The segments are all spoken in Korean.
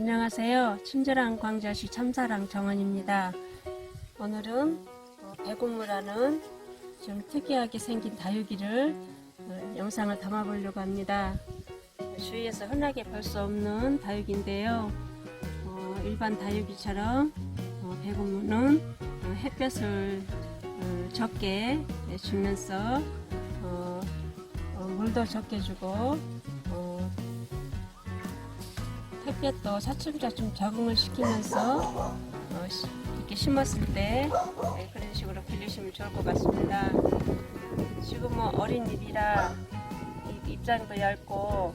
안녕하세요. 친절한 광자시 참사랑 정원입니다. 오늘은 어, 배고무라는 좀 특이하게 생긴 다육이를 어, 영상을 담아보려고 합니다. 주위에서 흔하게 볼 수 없는 다육인데요. 어, 일반 다육이처럼 어, 배고무는 어, 햇볕을 어, 적게 주면서 어, 어, 물도 적게 주고 어, 햇볕도 사춘자 좀 적응을 시키면서 어, 시- 이렇게 심었을 때 네, 그런 식으로 길르시면 좋을 것 같습니다. 지금 뭐 어린 잎이라 잎- 입장도 얇고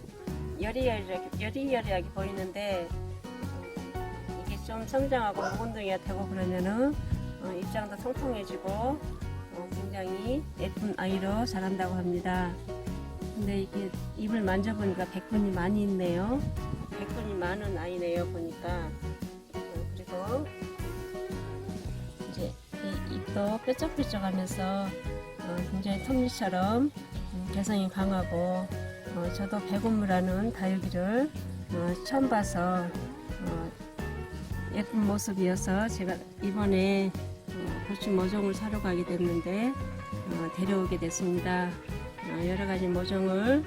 여리여리하게, 여리여리하게 보이는데 어, 이게 좀 성장하고 묵은둥이가 되고 그러면은 어, 입장도 통통해지고 어, 굉장히 예쁜 아이로 자란다고 합니다. 근데 이게 잎을 만져보니까 백분이 많이 있네요. 백분이 많은 아이네요 보니까 어, 그리고 이제 이 잎도 뾰족뾰족하면서 어, 굉장히 톱니처럼 음, 개성이 강하고 어, 저도 백운무라는 다육이를 어, 처음 봐서 어, 예쁜 모습이어서 제가 이번에 어, 고추 모종을 사러 가게 됐는데 어, 데려오게 됐습니다. 어, 여러 가지 모종을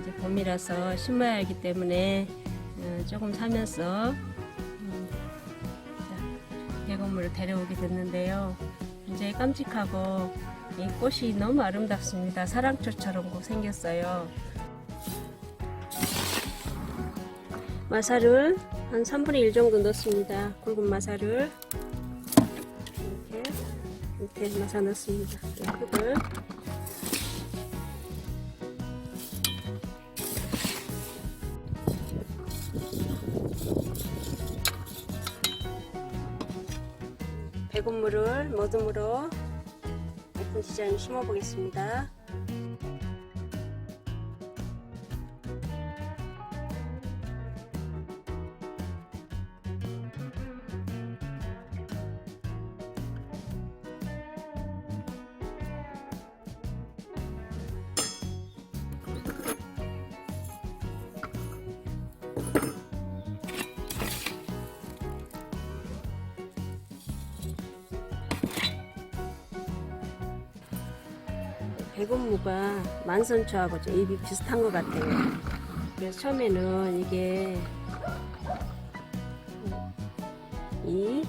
이제 봄이라서 심어야 하기 때문에 어, 조금 사면서 음, 자, 대건물을 데려오게 됐는데요. 굉장히 깜찍하고 이 꽃이 너무 아름답습니다. 사랑초처럼 꼭 생겼어요. 마사를 한 3분의 1 정도 넣습니다. 굵은 마사를 이렇게 밑에 마사 넣습니다. 흙을 배곤물을 모둠으로 예쁜 디자인 심어 보겠습니다. 배곤무가 만선초하고 좀 입이 비슷한 것 같아요. 그래서 처음에는 이게 이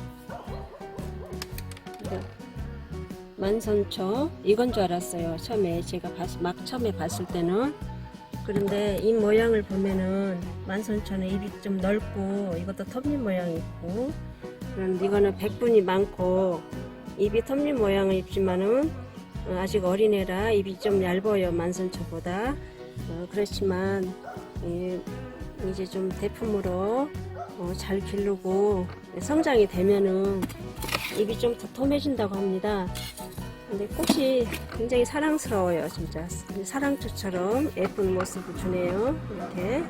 만선초 이건 줄 알았어요. 처음에 제가 봤- 막 처음에 봤을 때는 그런데 이 모양을 보면은 만선초는 입이 좀 넓고 이것도 톱니 모양이 있고 그런데 이거는 백분이 많고 입이 톱니 모양을 입지만은 어, 아직 어린애라 입이 좀 얇아요 만선초보다. 어, 그렇지만 이, 이제 좀 대품으로 어, 잘 기르고 성장이 되면은 입이 좀 도톰해진다고 합니다. 근데 꽃이 굉장히 사랑스러워요 진짜. 사랑초처럼 예쁜 모습을 주네요 이렇게.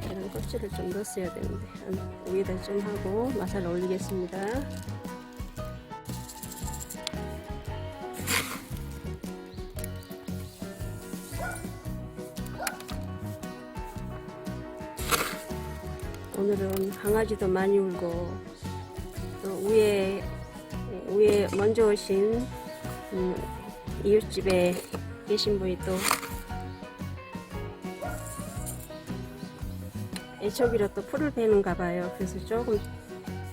계란 껍질을 좀 넣었어야 되는데 한 위에다 좀 하고 마사를 올리겠습니다 오늘은 강아지도 많이 울고 또 위에 위에 먼저 오신 음, 이웃집에 계신 분이 또 애초기로 또 풀을 베는가 봐요. 그래서 조금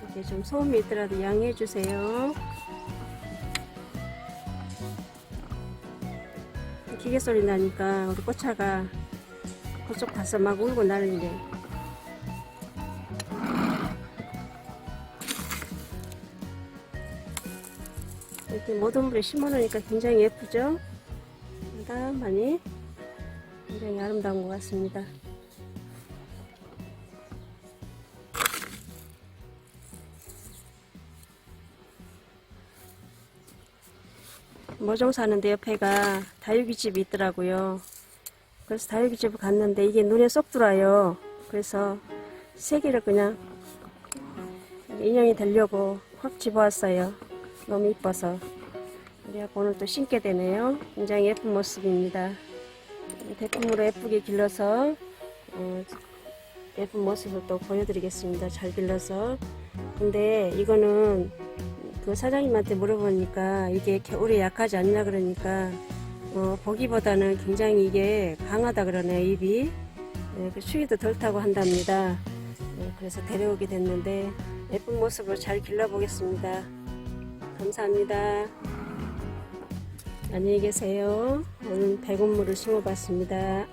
이렇게 좀 소음이 있더라도 양해해 주세요. 기계 소리 나니까 우리 꽃차가 그쪽 가서 막 울고 난리네. 이렇게 모든 물에 심어놓으니까 굉장히 예쁘죠? 다만이 굉장히 아름다운 것 같습니다. 모종 사는데 옆에가 다육이 집이 있더라고요. 그래서 다육이 집을 갔는데 이게 눈에 쏙 들어와요. 그래서 세 개를 그냥 인형이 되려고 확 집어왔어요. 너무 이뻐서. 그래갖고 오늘 또 신게 되네요. 굉장히 예쁜 모습입니다. 대품으로 예쁘게 길러서 어, 예쁜 모습을 또 보여드리겠습니다. 잘 길러서. 근데 이거는 그 사장님한테 물어보니까 이게 겨울에 약하지 않냐 그러니까 어, 보기보다는 굉장히 이게 강하다 그러네요 잎이 예, 그 추위도 덜 타고 한답니다. 예, 그래서 데려오게 됐는데 예쁜 모습을 잘 길러보겠습니다. 감사합니다. 안녕히 계세요. 오늘 백운물을 심어봤습니다.